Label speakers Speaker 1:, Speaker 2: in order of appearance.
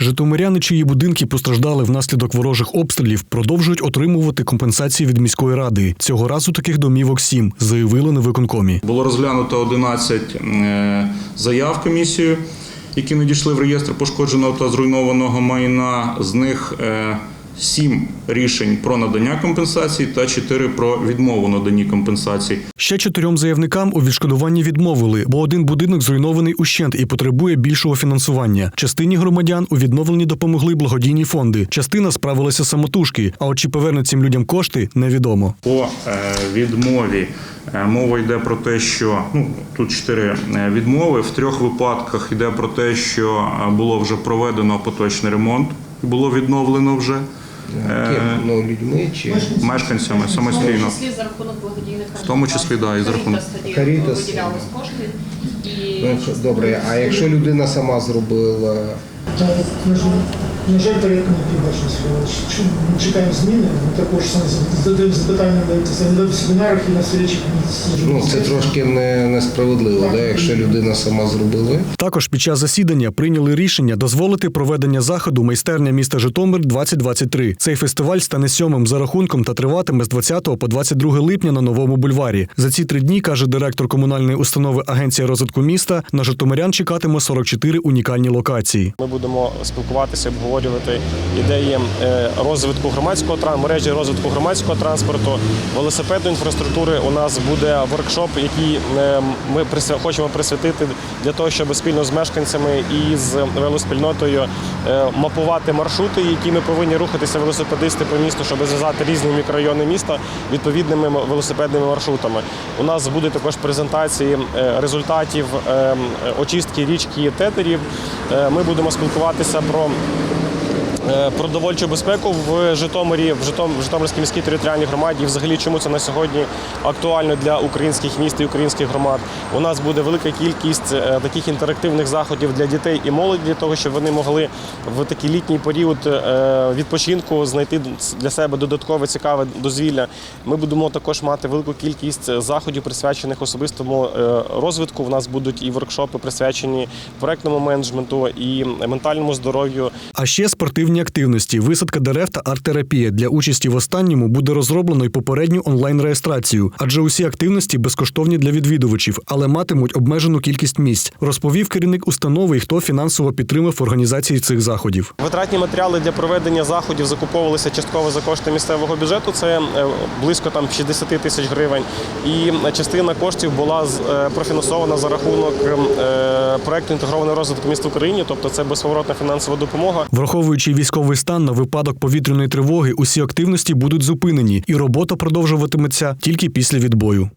Speaker 1: Житомиряни, чиї будинки постраждали внаслідок ворожих обстрілів, продовжують отримувати компенсації від міської ради. Цього разу таких домівок сім, заявили на виконкомі.
Speaker 2: Було розглянуто 11 е, заяв комісію, які надійшли в реєстр пошкодженого та зруйнованого майна. З них 7 рішень про надання компенсацій та 4 про відмову наданні компенсацій.
Speaker 1: Ще чотирьом заявникам у відшкодуванні відмовили, бо один будинок зруйнований ущент і потребує більшого фінансування. Частині громадян у відновленні допомогли благодійні фонди. Частина справилася самотужки. А от чи повернуть цим людям кошти, невідомо.
Speaker 2: По е, відмові е, мова йде про те, що ну тут чотири е, відмови. В трьох випадках йде про те, що було вже проведено поточний ремонт, було відновлено вже
Speaker 3: Ким? Ну, людьми чи
Speaker 2: мешканцями
Speaker 4: В тому числі за рахунок благодійних
Speaker 2: В тому числі, да, і за рахунок.
Speaker 3: Карітас.
Speaker 4: виділялись кошти. І
Speaker 3: Ну, добре, а якщо людина сама зробила,
Speaker 5: на жаль, порядку не побачимо. Ми чекаємо зміни. Ми також задаємо запитання на на семінарах і на встречах.
Speaker 3: ну це трошки не, несправедливо, да? якщо людина сама зробила.
Speaker 1: Також під час засідання прийняли рішення дозволити проведення заходу майстерня міста Житомир 2023. Цей фестиваль стане сьомим за рахунком та триватиме з 20 по 22 липня на новому бульварі. За ці три дні каже директор комунальної установи Агенція розвитку міста. На Житомирян чекатиме 44 унікальні локації.
Speaker 6: Ми будемо спілкуватися, обговорювати ідеї е, розвитку громадського мережі розвитку громадського транспорту, велосипедної інфраструктури. У нас буде воркшоп, який е, ми хочемо присвятити для того, щоб спільно з мешканцями і з велоспільнотою е, мапувати маршрути, які ми повинні рухатися велосипедисти по місту, щоб зв'язати різні мікрорайони міста відповідними велосипедними маршрутами. У нас буде також презентації результатів очистки річки тетерів. Ми будемо спілкуватися про продовольчу безпеку в Житомирі, в Житом, в Житомирській міській територіальній громаді. І взагалі, чому це на сьогодні актуально для українських міст і українських громад. У нас буде велика кількість е, таких інтерактивних заходів для дітей і молоді, для того, щоб вони могли в такий літній період е, відпочинку знайти для себе додаткове цікаве дозвілля. Ми будемо також мати велику кількість заходів, присвячених особистому е, розвитку. У нас будуть і воркшопи присвячені проектному менеджменту і ментальному здоров'ю.
Speaker 1: А ще спортивні активності, висадка дерев та арт-терапія. Для участі в останньому буде розроблено й попередню онлайн-реєстрацію, адже усі активності безкоштовні для відвідувачів, але матимуть обмежену кількість місць. Розповів керівник установи, хто фінансово підтримав організації цих заходів.
Speaker 6: Витратні матеріали для проведення заходів закуповувалися частково за кошти місцевого бюджету. Це е, близько там 60 тисяч гривень. І частина коштів була е, профінансована за рахунок е, проекту інтегрований розвиток міст в Україні, тобто це безповоротна фінансова допомога.
Speaker 1: Враховуючи військовий стан на випадок повітряної тривоги, усі активності будуть зупинені, і робота продовжуватиметься тільки після відбою.